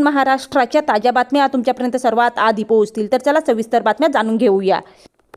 महाराष्ट्राच्या ताज्या बातम्या तुमच्यापर्यंत सर्वात आधी पोहोचतील. तर चला सविस्तर बातम्या जाणून घेऊया.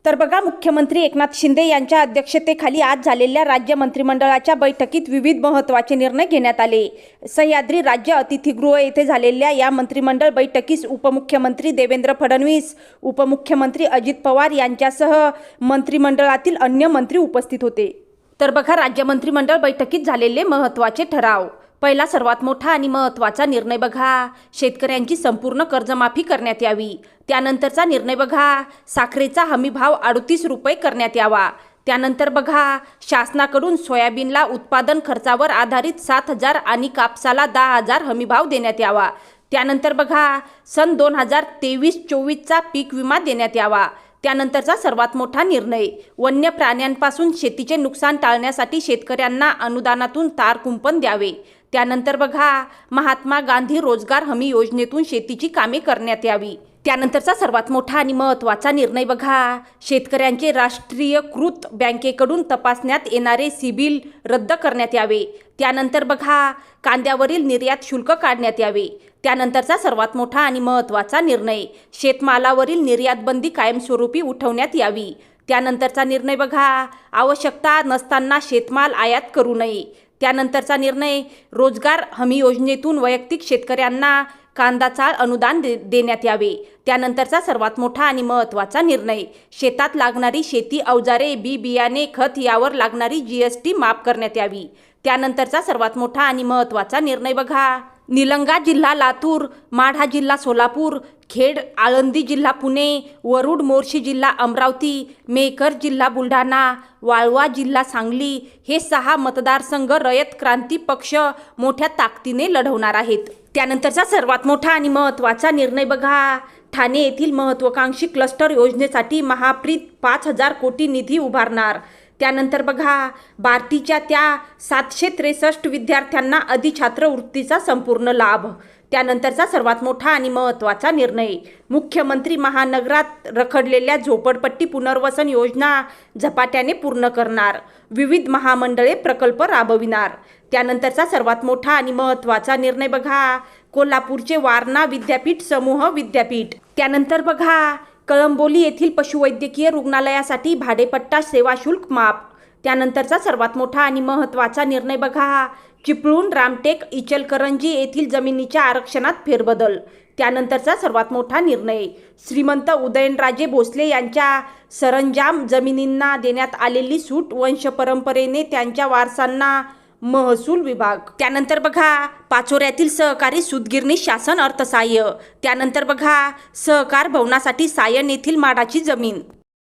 तर बघा मुख्यमंत्री एकनाथ शिंदे यांच्या अध्यक्षतेखाली आज झालेल्या राज्य मंत्रिमंडळाच्या बैठकीत विविध महत्त्वाचे निर्णय घेण्यात आले. सह्याद्री राज्य अतिथीगृह येथे झालेल्या या मंत्रिमंडळ बैठकीस उपमुख्यमंत्री देवेंद्र फडणवीस उपमुख्यमंत्री अजित पवार यांच्यासह मंत्रिमंडळातील अन्य मंत्री उपस्थित होते. तर बघा राज्य मंत्रिमंडळ बैठकीत झालेले महत्त्वाचे ठराव. पहिला सर्वात मोठा आणि महत्त्वाचा निर्णय बघा. शेतकऱ्यांची संपूर्ण कर्जमाफी करण्यात यावी. त्यानंतरचा निर्णय बघा. साखरेचा हमीभाव अडतीस रुपये करण्यात यावा. त्यानंतर बघा शासनाकडून सोयाबीनला उत्पादन खर्चावर आधारित सात हजार आणि कापसाला दहा हजार हमीभाव देण्यात यावा. त्यानंतर बघा सन दोन हजार तेवीस चोवीसचा पीक विमा देण्यात यावा. त्यानंतरचा सर्वात मोठा निर्णय वन्य प्राण्यांपासून शेतीचे नुकसान टाळण्यासाठी शेतकऱ्यांना अनुदानातून तार कुंपण द्यावे. त्यानंतर बघा महात्मा गांधी रोजगार हमी योजनेतून शेतीची कामे करण्यात यावी. त्यानंतरचा सर्वात मोठा आणि महत्त्वाचा निर्णय बघा. शेतकऱ्यांचे राष्ट्रीयकृत बँकेकडून तपासण्यात येणारे सिबिल रद्द करण्यात यावे. त्यानंतर बघा कांद्यावरील निर्यात शुल्क काढण्यात यावे. त्यानंतरचा सर्वात मोठा आणि महत्त्वाचा निर्णय शेतमालावरील निर्यातबंदी कायमस्वरूपी उठवण्यात यावी. त्यानंतरचा निर्णय बघा आवश्यकता नसताना शेतमाल आयात करू नये. त्यानंतरचा निर्णय रोजगार हमी योजनेतून वैयक्तिक शेतकऱ्यांना कांदा चाळ अनुदान दे देण्यात यावे. त्यानंतरचा सर्वात मोठा आणि महत्त्वाचा निर्णय शेतात लागणारी शेती अवजारे बी बियाणे खत यावर लागणारी जी एस टी माफ करण्यात यावी. त्यानंतरचा सर्वात मोठा आणि महत्त्वाचा निर्णय बघा. निलंगा जिल्हा लातूर माढा जिल्हा सोलापूर खेड आळंदी जिल्हा पुणे वरुड मोर्शी जिल्हा अमरावती मेकर जिल्हा बुलढाणा वाळवा जिल्हा सांगली हे सहा मतदारसंघ रयत क्रांती पक्ष मोठ्या ताकदीने लढवणार आहेत. त्यानंतरचा सर्वात मोठा आणि महत्त्वाचा निर्णय बघा. ठाणे येथील महत्त्वाकांक्षी क्लस्टर योजनेसाठी महाप्रीत पाच हजार कोटी निधी उभारणार. त्यानंतर बघा बार्टीच्या त्या सातशे त्रेसष्ट विद्यार्थ्यांना अधिछात्रवृत्तीचा संपूर्ण लाभ. त्यानंतरचा सर्वात मोठा आणि महत्त्वाचा निर्णय. मुख्यमंत्री महानगरात रखडलेल्या झोपडपट्टी पुनर्वसन योजना झपाट्याने पूर्ण करणार. विविध महामंडळे प्रकल्प राबविणार. त्यानंतरचा सर्वात मोठा आणि महत्त्वाचा निर्णय बघा कोल्हापूरचे वारणा विद्यापीठ समूह विद्यापीठ. त्यानंतर बघा कळंबोली येथील पशुवैद्यकीय रुग्णालयासाठी भाडेपट्टा सेवा शुल्क माफ. त्यानंतरचा सर्वात मोठा आणि महत्त्वाचा निर्णय बघा चिपळूण रामटेक इचलकरंजी येथील जमिनीच्या आरक्षणात फेरबदल. त्यानंतरचा सर्वात मोठा निर्णय. श्रीमंत उदयनराजे भोसले यांच्या सरंजाम जमिनींना देण्यात आलेली सूट वंशपरंपरेने त्यांच्या वारसांना महसूल विभाग. त्यानंतर बघा पाचोऱ्यातील सहकारी सूतगिरणी शासन अर्थसहाय्य. त्यानंतर बघा सहकार भवनासाठी सायन येथील माडाची जमीन.